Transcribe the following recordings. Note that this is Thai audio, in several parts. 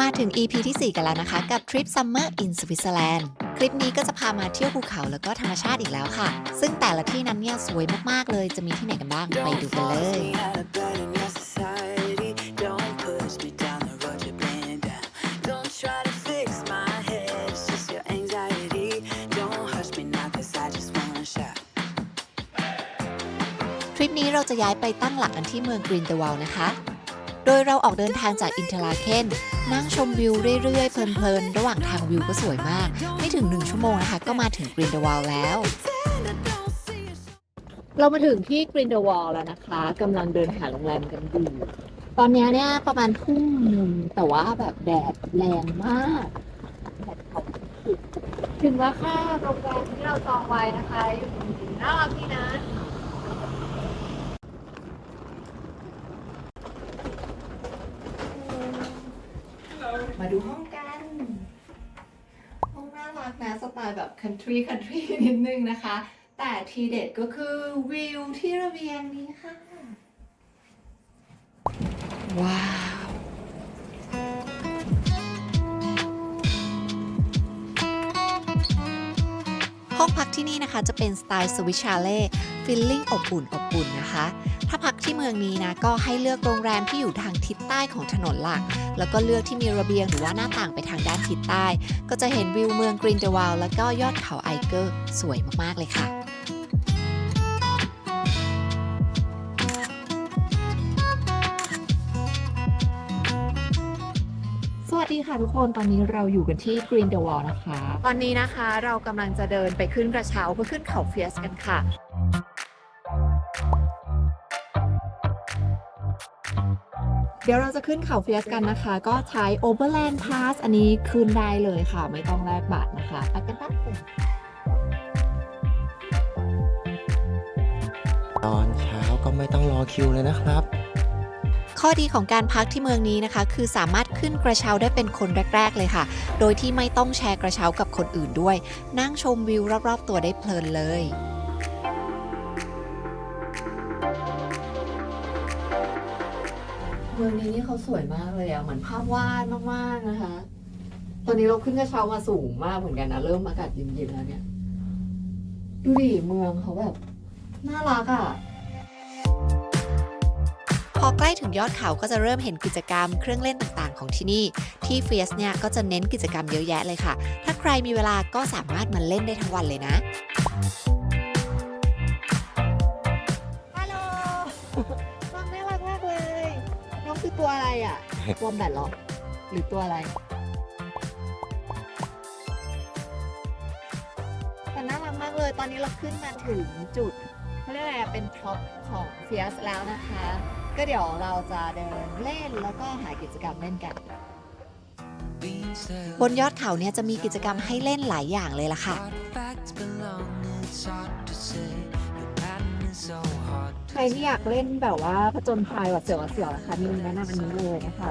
มาถึง EP ที่ 4 กันแล้วนะคะ กับทริป Summer in Switzerland คลิปนี้ก็จะพามาเที่ยวภูเขาแล้วก็ธรรมชาติอีกแล้วค่ะ ซึ่งแต่ละที่นั้นเนี่ยสวยมาก ๆ เลย จะมีที่ไหนกันบ้าง ไปดูกันเลยทริปนี้เราจะย้ายไปตั้งหลักกันที่เมืองกรีนเดว l นะคะ โดยเราออกเดินทางจากอินเทอร์ลาเคนนั่งชมวิวเรื่อยๆ เพลินๆ ระหว่างทางวิวก็สวยมาก ไม่ถึง 1 ชั่วโมงนะคะ ก็มาถึงกรีนเดว l แล้ว เรามาถึงที่กรีนเดว l แล้วนะคะกำลังเดินหาโรงแรมกันอยู่ ตอนนี้เนี่ยประมาณทุ่มหนึ่งแต่ว่าแบบแดดแรงมากแดดเผาถึงแล้วค่ะโรงแรมที่เราจองไว้นะคะ อยู่ตรงนี้น่ารักดีนะ มาดูห้องกัน ห้องน่ารักนะสไตล์แบบ country country นิดนึงนะคะ แต่ทีเด็ดก็คือวิวที่ระเบียงนี้ค่ะ ว้าวห้องพักที่นี่นะคะจะเป็นสไตล์สวิชชาเล่ ฟิลลิ่งอบอุ่นอบอุ่นนะคะ ถ้าพักที่เมืองนี้นะก็ให้เลือกโรงแรมที่อยู่ทางทิศใต้ของถนนหลัก แล้วก็เลือกที่มีระเบียงหรือว่าหน้าต่างไปทางด้านทิศใต้ ก็จะเห็นวิวเมืองกรีนเดวาลแล้วก็ยอดเขาไอเกอร์สวยมากๆเลยค่ะสวัสดีค่ะทุกคนตอนนี้เราอยู่กันที่ Green the Wall นะคะ ตอนนี้นะคะเรากำลังจะเดินไปขึ้นกระเช้าเพื่อขึ้นเขาเฟียสกันค่ะ เดี๋ยวเราจะขึ้นเขาเฟียสกันนะคะ ก็ใช้ Overland Pass อันนี้ขึ้นได้เลยค่ะ ไม่ต้องแลกบัตรนะคะไปกันตั้งตอนเช้าก็ไม่ต้องรอคิวเลยนะครับ ข้อดีของการพักที่เมืองนี้นะคะ คือสามารถขึ้นกระเช้าได้เป็นคนแรก ๆ เลยค่ะ โดยที่ไม่ต้องแชร์กระเช้ากับคนอื่นด้วย นั่งชมวิวรอบ ๆ ตัวได้เพลินเลย องนี้นี่เขาสวยมากเลยอะเหมือนภาพวาดมากๆนะคะ ตอนนี้เราขึ้นกระเช้ามาสูงมากเหมือนกันนะเริ่มอากาศเย็นๆแล้วเนี่ย ดูดิเมืองเขาแบบน่ารักอะพอใกล้ถึงยอดเขาก็จะเริ่มเห็นกิจกรรมเครื่องเล่นต่างๆ ของที่นี่ ที่เฟียสเนี่ยก็จะเน้นกิจกรรมเยอะแยะเลยค่ะ ถ้าใครมีเวลาก็สามารถมาเล่นได้ทั้งวันเลยนะ ตัวอะไรอะวอมแบทหรอ หรือตัวอะไร แต่น่ารักมากเลย ตอนนี้เราขึ้นมาถึงจุดเขาเรียกอะไรเป็นท็อปของเฟียสแล้วนะคะ ก็เดี๋ยวเราจะเดินเล่นแล้วก็หากิจกรรมเล่นกัน บนยอดเขาเนี่ยจะมีกิจกรรมให้เล่นหลายอย่างเลยล่ะค่ะ ใครที่อยากเล่นแบบว่าผจญภัยแบบเสียวๆเสียวนะคะมีแนะนำอันนี้เลยนะคะ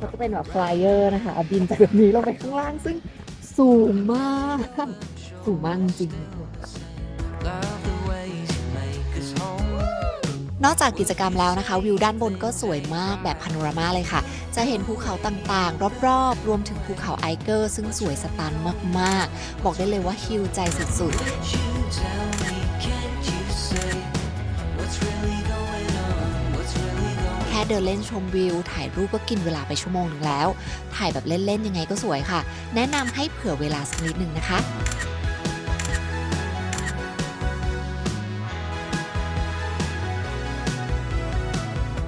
ก็จะเป็นแบบฟลายเออร์นะคะบินจากแบบนี้ลงไปข้างล่างซึ่งสูงมาก สูงมากจริงนอกจากกิจกรรมแล้วนะคะ วิวด้านบนก็สวยมากแบบพาโนรามาเลยค่ะ จะเห็นภูเขาต่างๆ รอบๆ รวมถึงภูเขาไอเกอร์ ซึ่งสวยสตันมากๆ บอกได้เลยว่าฮิวใจสุดๆ เดินเล่นชมวิว ถ่ายรูปก็กินเวลาไปชั่วโมงหนึ่งแล้ว ถ่ายแบบเล่น ๆ ยังไงก็สวยค่ะ แนะนำให้เผื่อเวลาสักนิดนึงนะคะ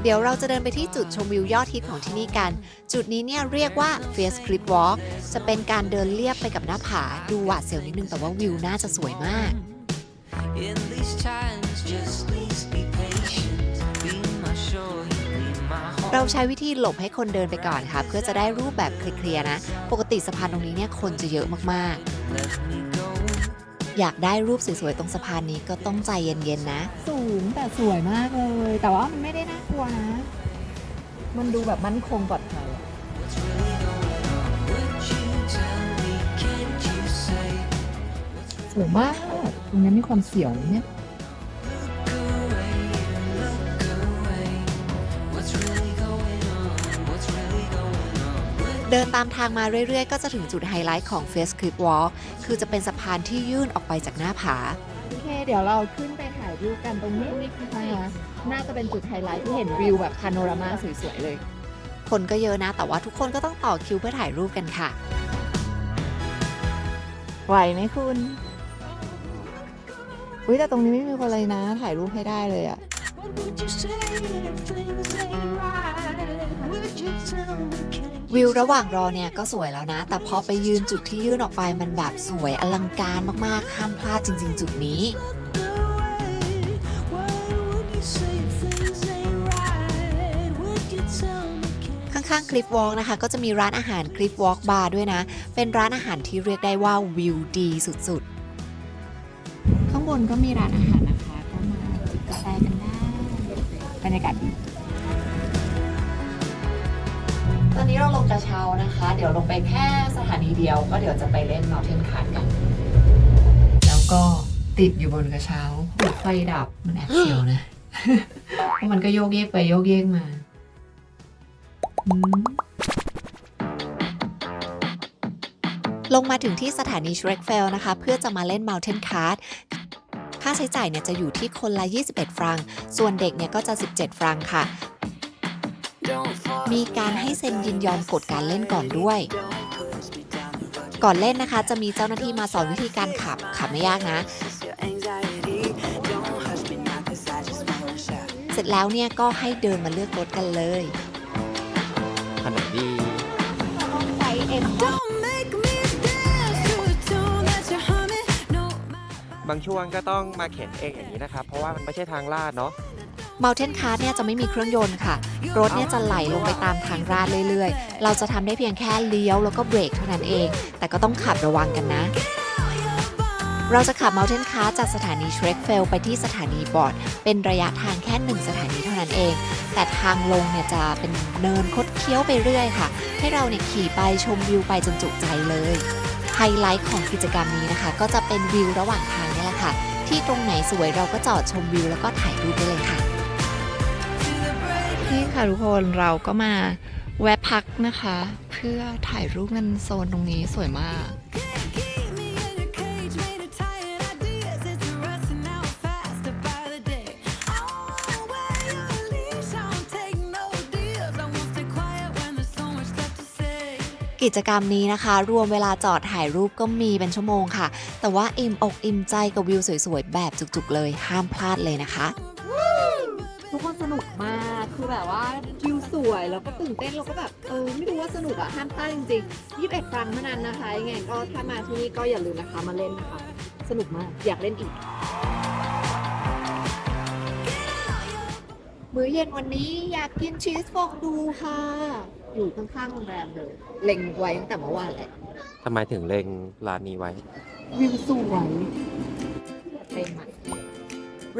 เดี๋ยวเราจะเดินไปที่จุดชมวิวยอดฮิตของที่นี่กัน จุดนี้เนี่ยเรียกว่า f a c e Cliff Walk จะเป็นการเดินเลียบไปกับหน้าผา ดูหวาดเสียวนิดนึงแต่ว่าวิวน่าจะสวยมาก เราใช้วิธีหลบให้คนเดินไปก่อนค่ะ เพื่อจะได้รูปแบบเคลียร์ๆนะ ปกติสะพานตรงนี้เนี่ยคนจะเยอะมากๆ อยากได้รูปสวยๆตรงสะพานนี้ก็ต้องใจเย็นๆนะ สูงแต่สวยมากเลย แต่ว่ามันไม่ได้น่ากลัวนะ มันดูแบบมั่นคงปลอดภัยสวยมาก ตรงนี้มีความเสียวเนี่ย เดินตามทางมาเรื่อยๆ ก็จะถึงจุดไฮไลท์ของ Face Cliff Walk คือจะเป็นสะพานที่ยื่นออกไปจากหน้าผา โอเค เดี๋ยวเราขึ้นไปถ่ายรูปกันตรงนี้นะคะน่าจะเป็นจุดไฮไลท์ที่เห็นวิวแบบพาโนรามาสวยๆเลย คนก็เยอะนะ แต่ว่าทุกคนก็ต้องต่อคิวเพื่อถ่ายรูปกันค่ะ ไหวไหมคุณ อุ้ยแต่ตรงนี้ไม่มีคนเลยนะ ถ่ายรูปให้ได้เลยอะ วิวระหว่างรอเนี่ยก็สวยแล้วนะ แต่พอไปยืนจุดที่ยื่นออกไปมันแบบสวยอลังการมากๆ ห้ามพลาดจริง ๆ จุดนี้ข้างๆคลิปวอล์กนะคะ ก็จะมีร้านอาหารคลิปวอล์กบาร์ด้วยนะ เป็นร้านอาหารที่เรียกได้ว่าวิวดีสุดๆ ข้างบนก็มีร้านอาหารนะคะ ก็มาจิบกาแฟกันได้บรรยากาศดี ตอนนี้เราลงกระเช้านะคะ เดี๋ยวลงไปแค่สถานีเดียว ก็เดี๋ยวจะไปเล่น Mountain Card กัน แล้วก็ติดอยู่บนกระเช้าไฟดับมันแอบเสียวนะเพราะมันก็โยกเยกไปโยกเยกมาลงมาถึงที่สถานี Schreckfell นะคะ เพื่อจะมาเล่น Mountain Card ค่าใช้จ่ายเนี่ยจะอยู่ที่คนละ 21 ฟรัง ส่วนเด็กเนี่ยก็จะ 17 ฟรังค่ะ มีการให้เซ็นยินยอมกฎการเล่นก่อนด้วย ก่อนเล่นนะคะ จะมีเจ้าหน้าที่มาสอนวิธีการขับ ขับไม่ยากนะ เสร็จแล้วเนี่ยก็ให้เดินมาเลือกรถกันเลยขนาดดีไฟเอ็มบางช่วงก็ต้องมาเข็นเองอย่างนี้นะครับ เพราะว่ามันไม่ใช่ทางลาดเนาะ Mountain Card เนี่ยจะไม่มีเครื่องยนต์ค่ะ รถเนี่ยจะไหลลงไปตามทางราดเรื่อยๆ เราจะทำได้เพียงแค่เลี้ยวแล้วก็เบรกเท่านั้นเอง แต่ก็ต้องขับระวังกันนะเราจะขับ Mountain Card จากสถานี Schreckfell ไปที่สถานีบอร์ด เป็นระยะทางแค่หนึ่งสถานีเท่านั้นเอง แต่ทางลงเนี่ยจะเป็นเนินคดเคี้ยวไปเรื่อยค่ะ ให้เราเนี่ยขี่ไปชมวิวไปจนจุใจเลย ไฮไลท์ของกิจกรรมนี้นะคะ ก็จะเป็นวิวระหว่างทางนี่แหละค่ะ ที่ตรงไหนสวยเราก็จอดชมวิวแล้วก็ถ่ายรูปได้เลยค่ะ นี่ค่ะทุกคนเราก็มาแวะพักนะคะ เพื่อถ่ายรูปกันโซนตรงนี้สวยมาก กิจกรรมนี้นะคะ รวมเวลาจอดถ่ายรูปก็มีเป็นชั่วโมงค่ะ แต่ว่าอิ่มอกอิ่มใจกับวิวสวยๆ แบบจุกๆเลยห้ามพลาดเลยนะคะ ทุกคนสนุกมากคือแบบว่าวิวสวยแล้วก็ตื่นเต้นแล้วก็แบบเออไม่รู้ว่าสนุกอะห้ามพลาดจริงๆ21ครั้งเท่านั้นนะคะยังไงก็ถ้ามาที่นี่ก็อย่าลืมนะคะมาเล่นนะคะ สนุกมากอยากเล่นอีก มื้อเย็นวันนี้อยากกินชีสฟองดูค่ะ อยู่ข้างๆโรงแรมเลยเล็งไว้ตั้งแต่เมื่อวานแหละทำไมถึงเล็งร้านนี้ไว้ วิวสวยเต็มอะ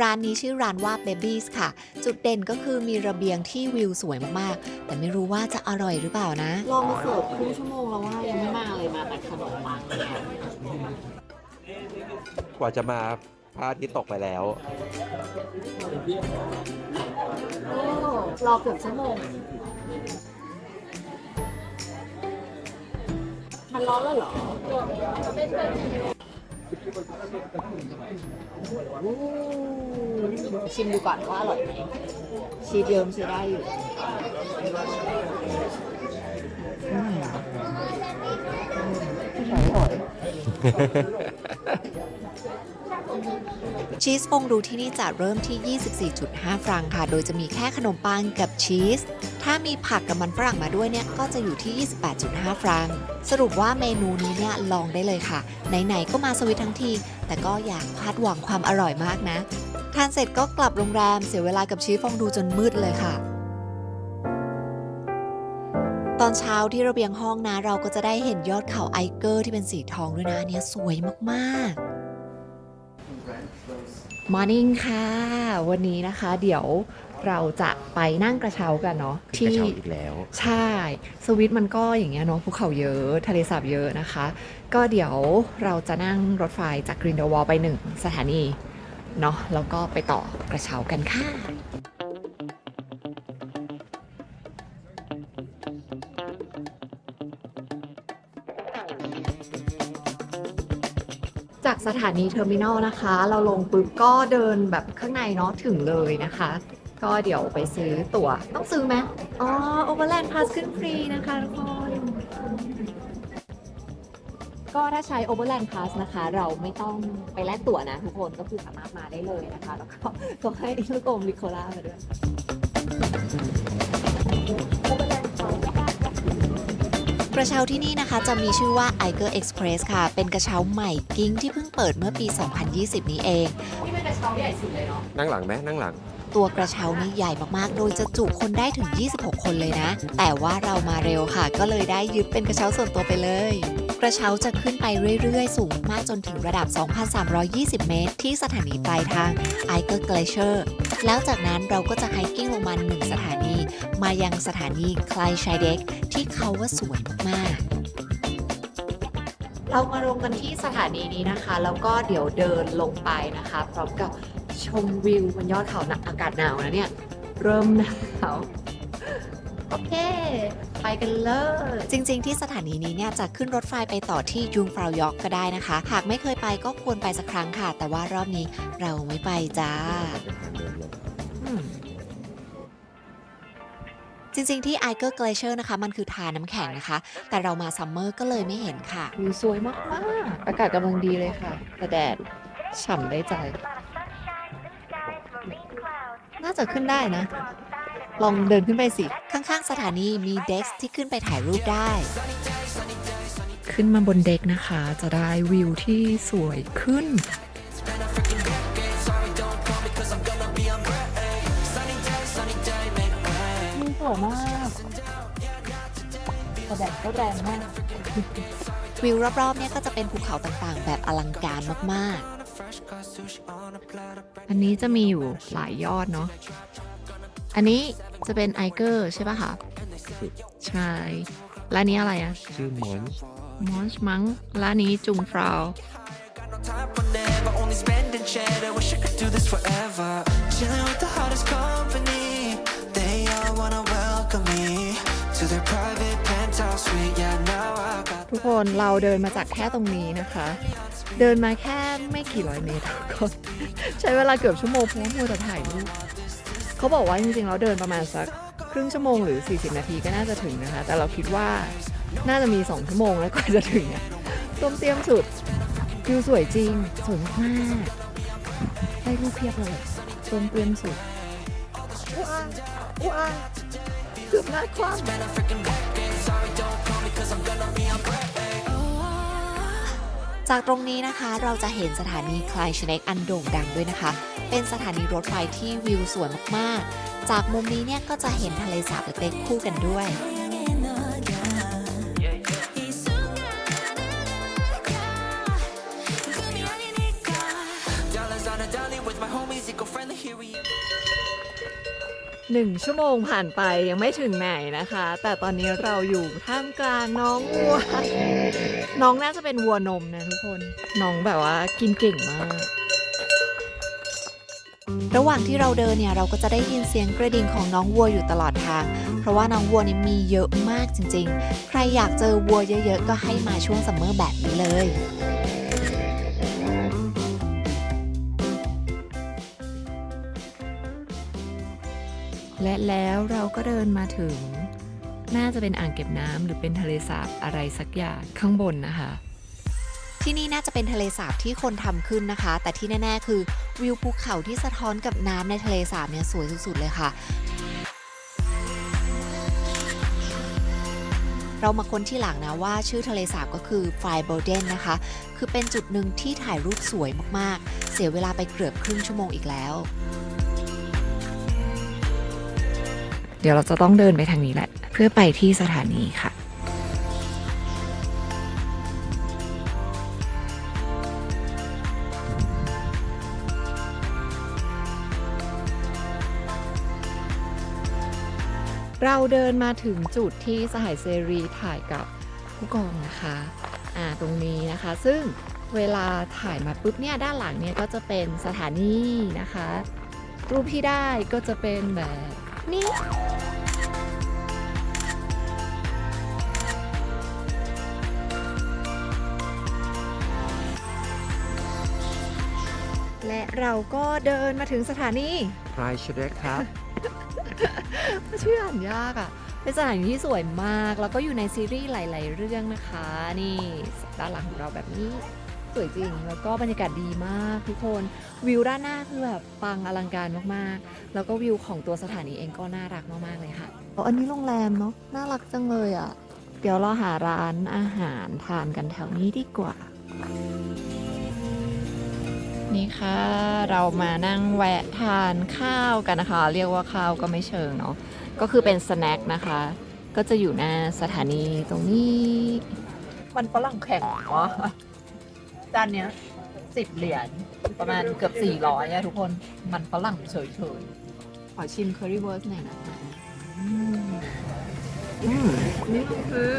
ร้านนี้ชื่อร้านว่า Babies ค่ะ จุดเด่นก็คือมีระเบียงที่วิวสวยมากๆ แต่ไม่รู้ว่าจะอร่อยหรือเปล่านะรอมาเสิร์ฟครึ่งชั่วโมงแล้วว่ายังไม่มาเลยมาแต่ขนมปังกว่าจะมาพระอาทิตย์ตกไปแล้วโอ้รอเกือบชั่วโมง มันร้อนแล้วเหรอโอ้ ชิมดูก่อนว่าอร่อยไหมชีสเยิ้มใช้ได้อยู่อืมอร่อย ชีสฟองดูที่นี่จะเริ่มที่ 24.5 ฟรังค่ะ โดยจะมีแค่ขนมปังกับชีส ถ้ามีผักกับมันฝรั่งมาด้วยเนี่ยก็จะอยู่ที่ 28.5 ฟรัง สรุปว่าเมนูนี้เนี่ยลองได้เลยค่ะ ไหนๆก็มาสวิตทั้งที แต่ก็อยากคาดหวังความอร่อยมากนะ ทานเสร็จก็กลับโรงแรมเสียเวลากับชีสฟองดูจนมืดเลยค่ะตอนเช้าที่ระเบียงห้องนะ เราก็จะได้เห็นยอดเขาไอเกอร์ที่เป็นสีทองด้วยนะอันเนี่ยสวยมากๆมอร์นิ่งค่ะ วันนี้นะคะ เดี๋ยว เราจะไปนั่งกระเช้ากันเนาะที่กระเช้าอีกแล้ว ใช่สวิตมันก็อย่างเงี้ยเนาะภูเขาเยอะทะเลสาบเยอะนะคะ ก็เดี๋ยวเราจะนั่งรถไฟจากกรินเดวอลไปหนึ่งสถานีเนาะแล้วก็ไปต่อกระเช้ากันค่ะจากสถานีเทอร์มินอลนะคะ เราลงปุ๊บก็เดินแบบข้างในเนาะถึงเลยนะคะ ก็เดี๋ยวไปซื้อตั๋วต้องซื้อไหมอ๋อโอเวอร์แลนด์พาสขึ้นฟรีนะคะทุกคนก็ถ้าใช้ Overland Pass นะคะ เราไม่ต้องไปแลกตั๋วนะ ทุกคนก็คือสามารถมาได้เลยนะคะ แล้วก็ต้องให้ลูกอมลิโคล่ามาด้วย กระเช้าที่นี่นะคะจะมีชื่อว่า i g e r Express ค่ะ เป็นกระเช้าใหม่กิ้งที่เพิ่งเปิดเมื่อปี 2020 นี้เอง นี่เป็นกระเช้าใหญ่สุดเลยเนาะนั่งหลังไหมนั่งหลัง ตัวกระเช้านี่ใหญ่มากๆ โดยจะจุคนได้ถึง 26 คนเลยนะ แต่ว่าเรามาเร็วค่ะ ก็เลยได้ยึดเป็นกระเช้าส่วนตัวไปเลย กระเช้าจะขึ้นไปเรื่อยๆ สูงมากจนถึงระดับ 2,320 เมตร ที่สถานีปลายทาง i g e r Glacier แล้วจากนั้นเราก็จะไฮกิ้งลงมาหนึ่งสถานี มายังสถานีคลายชายเด็กที่เขาว่าสวยมากๆเรามาลงกันที่สถานีนี้นะคะ แล้วก็เดี๋ยวเดินลงไปนะคะ พร้อมกับ ชมวิวบนยอดเขาหนักอากาศหนาวนะเนี่ย เริ่มหนาวโอเค ไปกันเลย จริงๆ ที่สถานีนี้เนี่ยจะขึ้นรถไฟไปต่อที่ยุงฟราวยอกก็ได้นะคะ หากไม่เคยไปก็ควรไปสักครั้งค่ะ แต่ว่ารอบนี้เราไม่ไปจ้าอืม จริงๆ ที่ i g e r Glacier นะคะ มันคือทาน้ำแข็งนะคะ แต่เรามาซัมเมอร์ก็เลยไม่เห็นค่ะ วิวสวยมากๆ อากาศกำลังดีเลยค่ะ แต่แดดฉ่ำได้ใจ น่าจะขึ้นได้นะ ลองเดินขึ้นไปสิ ข้างๆ สถานีมีเด็กที่ขึ้นไปถ่ายรูปได้ ขึ้นมาบนเด็กนะคะ จะได้วิวที่สวยขึ้นมันสวยมากแต่แดดก็แรงมาก วิวรอบๆเนี่ยก็จะเป็นภูเขาต่างๆ แบบอลังการมาก อันนี้จะมีอยู่หลายยอดเนาะ อันนี้จะเป็นไอเกอร์ใช่ป่ะคะ ใช่แล้วอันนี้อะไรอะชื่อมอนมอนช์มังแล้วอันนี้จุงฟราว time for never, only spending cheddar. Wish I could do this forever. Chilling with the hottest company. They all wanna welcome me ทุกคนเราเดินมาจากแค่ตรงนี้นะคะ เดินมาแค่ไม่กี่ร้อยเมตรก็ใช้เวลาเกือบชั่วโมงเพราะว่ามัวแต่ถ่ายรูปเขาบอกว่าจริงๆเราเดินประมาณสักครึ่งชั่วโมงหรือ 40 นาทีก็น่าจะถึงนะคะ แต่เราคิดว่าน่าจะมี 2 ชั่วโมงแล้วกว่าจะถึงเนี่ยต้มเตรียมสุดวิวสวยจริง สวยมากๆได้รูปเพียบเลยต้มเตรียมสุดว้าวว้าวเกือบหน้าคว่ำจากตรงนี้นะคะเราจะเห็นสถานีคลายชเนกอันโด่งดังด้วยนะคะ เป็นสถานีรถไฟที่วิวสวยมากๆ จากมุมนี้เนี่ยก็จะเห็นทะเลสาบเล็กๆคู่กันด้วย หนึ่งชั่วโมงผ่านไปยังไม่ถึงไหนนะคะ แต่ตอนนี้เราอยู่ท่ามกลางน้องวัว น้องน่าจะเป็นวัวนมนะทุกคน น้องแบบว่ากินเก่งมาก ระหว่างที่เราเดินเนี่ย เราก็จะได้ยินเสียงกระดิ่งของน้องวัวอยู่ตลอดทาง เพราะว่าน้องวัวเนี่ยมีเยอะมากจริง ๆ ใครอยากเจอวัวเยอะ ๆ ก็ให้มาช่วงซัมเมอร์แบบนี้เลย และแล้วเราก็เดินมาถึง น่าจะเป็นอ่างเก็บน้ำหรือเป็นทะเลสาบอะไรสักอย่างข้างบนนะคะ ที่นี่น่าจะเป็นทะเลสาบที่คนทำขึ้นนะคะ แต่ที่แน่ ๆ คือวิวภูเขาที่สะท้อนกับน้ำในทะเลสาบเนี่ยสวยสุดๆเลยค่ะเรามาค้นที่หลังนะว่าชื่อทะเลสาบก็คือไฟโบเดนนะคะ คือเป็นจุดหนึ่งที่ถ่ายรูปสวยมากๆ เสียเวลาไปเกือบครึ่งชั่วโมงอีกแล้ว เดี๋ยวเราจะต้องเดินไปทางนี้แหละ เพื่อไปที่สถานีค่ะเราเดินมาถึงจุดที่สหายเซรีถ่ายกับผู้กองนะคะอ่าตรงนี้นะคะ ซึ่งเวลาถ่ายมาปุ๊บเนี่ยด้านหลังเนี่ยก็จะเป็นสถานีนะคะ รูปที่ได้ก็จะเป็นแบบนี้ เราก็เดินมาถึงสถานีไรชเด็กครับ ชื่ออ่านยากอะ่ะ เป็นสถานที่ที่สวยมาก แล้วก็อยู่ในซีรีส์หลาย ๆ เรื่องนะคะ นี่ด้านหลังของเราแบบนี้สวยจริง แล้วก็บรรยากาศดีมากทุกคน วิวด้านหน้าคือแบบปังอลังการมาก ๆ แล้วก็วิวของตัวสถานีเองก็น่ารักมาก ๆ เลยค่ะอันนี้โรงแรมเนาะ น่ารักจังเลยอะ่ะ เดี๋ยวเราหาร้านอาหารทานกันแถวนี้ดีกว่า นี่ค่ะ เรามานั่งแวะทานข้าวกันนะคะ เรียกว่าข้าวก็ไม่เชิงเนาะก็คือเป็นสแน็คนะคะ ก็จะอยู่หน้าสถานีตรงนี้ มันฝรั่งแข็งวะจานเนี้ยสิบเหรียญประมาณเกือบสี่ร้อยอะทุกคนมันฝรั่งเฉยๆ ขอชิม curry wurst หน่อยนะคะ อืมอืมนี่ก็คือ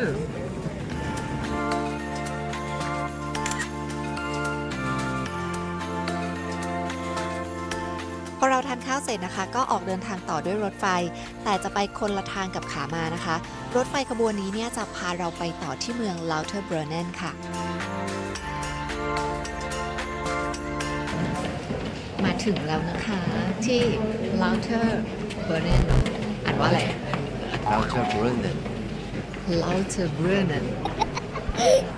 อเราทานข้าวเสร็จนะคะ ก็ออกเดินทางต่อด้วยรถไฟ แต่จะไปคนละทางกับขามานะคะ รถไฟขบวนนี้เนี่ยจะพาเราไปต่อที่เมืองลาวเทอร์เบรเนนค่ะ มาถึงแล้วนะคะที่ลาวเทอร์เบรเนนอ่านว่าอะไรเราเจอบูรนเดนลาวเทอร์เบรเนน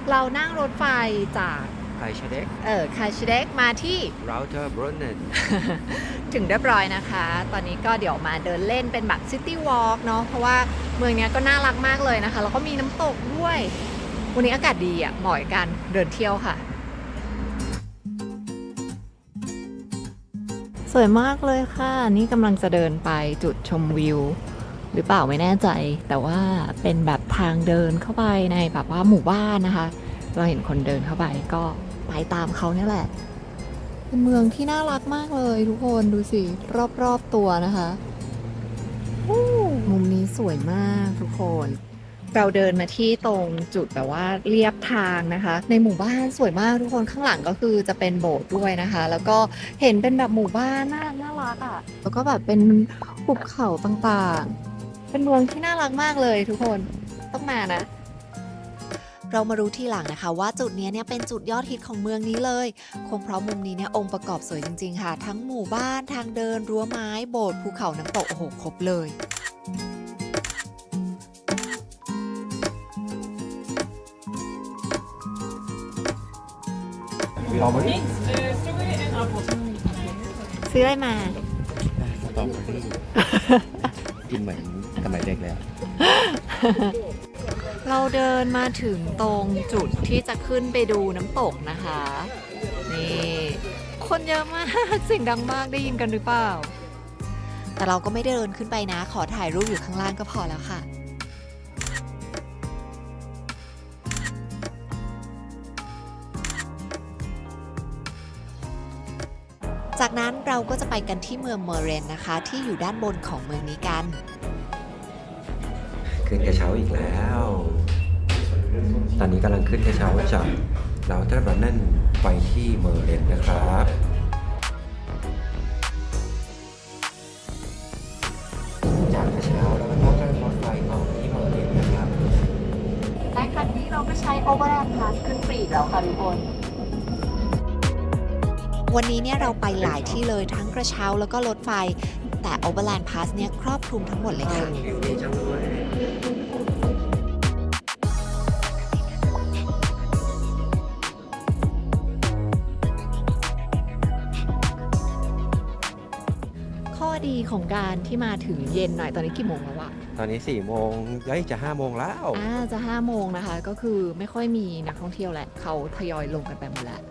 เรานั่งรถไฟจากไรชเด็กเออคาชิเดกมาที่เราเจอบูรนเดน ถึงเรียบร้อยนะคะ ตอนนี้ก็เดี๋ยวมาเดินเล่นเป็นแบบซิตี้วอล์กเนาะ เพราะว่าเมืองนี้ก็น่ารักมากเลยนะคะ แล้วก็มีน้ำตกด้วย วันนี้อากาศดีอะ เหมาะกับการเดินเที่ยวค่ะ สวยมากเลยค่ะ นี่กำลังจะเดินไปจุดชมวิว หรือเปล่าไม่แน่ใจ แต่ว่าเป็นแบบทางเดินเข้าไปในแบบว่าหมู่บ้านนะคะ เราเห็นคนเดินเข้าไปก็ไปตามเขาเนี่ยแหละ เป็นเมืองที่น่ารักมากเลยทุกคนดูสิ รอบๆตัวนะคะอู้มุมนี้สวยมากทุกคน เราเดินมาที่ตรงจุดแบบว่าเรียบทางนะคะ ในหมู่บ้านสวยมากทุกคนข้างหลังก็คือจะเป็นโบสถ์ด้วยนะคะ แล้วก็เห็นเป็นแบบหมู่บ้านน่าน่ารักอะ่ะแล้วก็แบบเป็นภูเขาต่างๆ เป็นเมืองที่น่ารักมากเลยทุกคนต้องมานะ เรามารู้ทีหลังนะคะว่าจุดเนี้ยเนี่ยเป็นจุดยอดฮิตของเมืองนี้เลย คงเพราะมุมนี้เนี่ยองค์ประกอบสวยจริง ๆ ค่ะ ทั้งหมู่บ้านทางเดิน รั้วไม้ โบสถ์ภูเขาน้ำตกโอ้โหครบเลยเราไม่ซื้ออะไรมาสตรอเบอรี่กินเหมือนสมัยเด็กเลยอะ เราเดินมาถึงตรงจุดที่จะขึ้นไปดูน้ำตกนะคะ นี่ คนเยอะมากเสียงดังมากได้ยินกันหรือเปล่า แต่เราก็ไม่ได้เดินขึ้นไปนะ ขอถ่ายรูปอยู่ข้างล่างก็พอแล้วค่ะจากนั้นเราก็จะไปกันที่เมืองเมอร์เรนนะคะ ที่อยู่ด้านบนของเมืองนี้กัน ขึ้นกระเช้าอีกแล้ว ตอนนี้กำลังขึ้นกระเช้าจากเราเทอร์บรันเนนไปที่เมอร์เรนนะครับจากกระเช้าแล้วก็ต้องนั่งรถไฟต่อที่เมอร์เรนนะครับและคันนี้เราก็ใช้โอเวอร์แลนด์พาสขึ้นฟรีแล้วค่ะทุกคนวันนี้เนี่ยเราไปหลายที่เลยทั้งกระเช้าแล้วก็รถไฟ แต่ Overland Pass เนี่ยครอบคลุมทั้งหมดเลยค่ะ วิวดีจังเลยข้อดีของการที่มาถึงเย็นหน่อยตอนนี้กี่โมงแล้ววะตอนนี้4ี่โมงเฮ้ยจะ5้าโมงแล้ว อ่าจะ5โมงนะคะ ก็คือไม่ค่อยมีนักท่องเที่ยวแหละเขาทยอยลงกันไปหมดแล้ว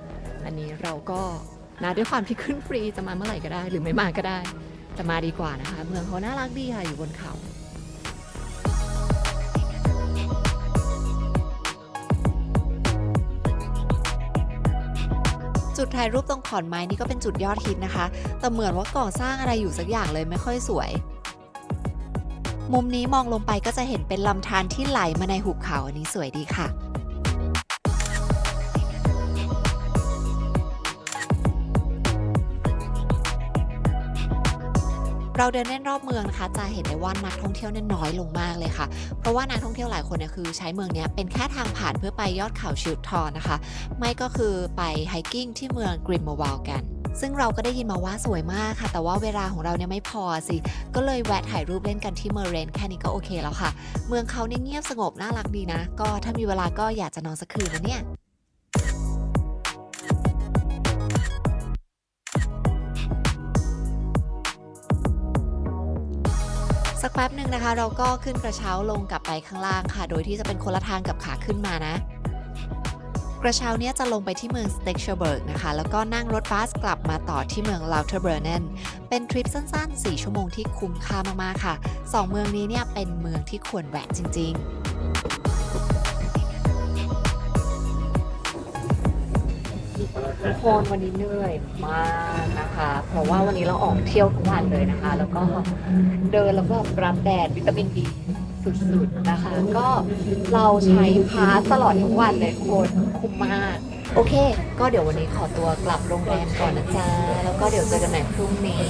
อันนี้เราก็นะด้วยความที่ขึ้นฟรีจะมาเมื่อไหร่ก็ได้ หรือไม่มาก็ได้ แต่มาดีกว่านะคะ เมืองเขาน่ารักดีค่ะอยู่บนเขาจุดถ่ายรูปตรงขอนไม้นี่ก็เป็นจุดยอดฮิตนะคะ แต่เหมือนว่าก่อสร้างอะไรอยู่สักอย่างเลยไม่ค่อยสวย มุมนี้มองลงไปก็จะเห็นเป็นลำธารที่ไหลมาในหุบเขาอันนี้สวยดีค่ะ เราเดินเล่นรอบเมืองนะคะ จะเห็นได้ว่านักท่องเที่ยวเนี่ยน้อยลงมากเลยค่ะ เพราะว่านักท่องเที่ยวหลายคนเนี่ยคือใช้เมืองเนี้ยเป็นแค่ทางผ่านเพื่อไปยอดเขาชิลทอนนะคะ ไม่ก็คือไปไฮกิ้งที่เมืองกริมมาวาลกันซึ่งเราก็ได้ยินมาว่าสวยมากค่ะ แต่ว่าเวลาของเราเนี่ยไม่พอสิ ก็เลยแวะถ่ายรูปเล่นกันที่เมอร์เรนแค่นี้ก็โอเคแล้วค่ะ เมืองเขาเนี่ยเงียบสงบน่ารักดีนะ ก็ถ้ามีเวลาก็อยากจะนอนสักคืนนะเนี่ย สักแป๊บหนึ่งนะคะ เราก็ขึ้นกระเช้าลงกลับไปข้างล่างค่ะ โดยที่จะเป็นคนละทางกับขาขึ้นมานะ กระเช้าเนี้ยจะลงไปที่เมืองสเต็กเชอร์เบิร์กนะคะ แล้วก็นั่งรถบัสกลับมาต่อที่เมืองลาวเทอร์เบอร์เนนเป็นทริปสั้นๆ 4 ชั่วโมงที่คุ้มค่ามากๆค่ะ 2 เมืองนี้เนี่ยเป็นเมืองที่ควรแวะจริง ๆทุกคนวันนี้เหนื่อยมากนะคะ ราะว่าวันนี้เราออกเที่ยวทุกวันเลยนะคะ แล้วก็เดินแล้วก็รับแดดวิตามินดีสุดๆนะคะ ก็เราใช้พาสตลอดทุกวันเลยทุกคนคุ้มมาก โอเค ก็เดี๋ยววันนี้ขอตัวกลับโรงแรมก่อนนะจ๊ะแล้วก็เดี๋ยวเจอกันใหม่พรุ่งนี้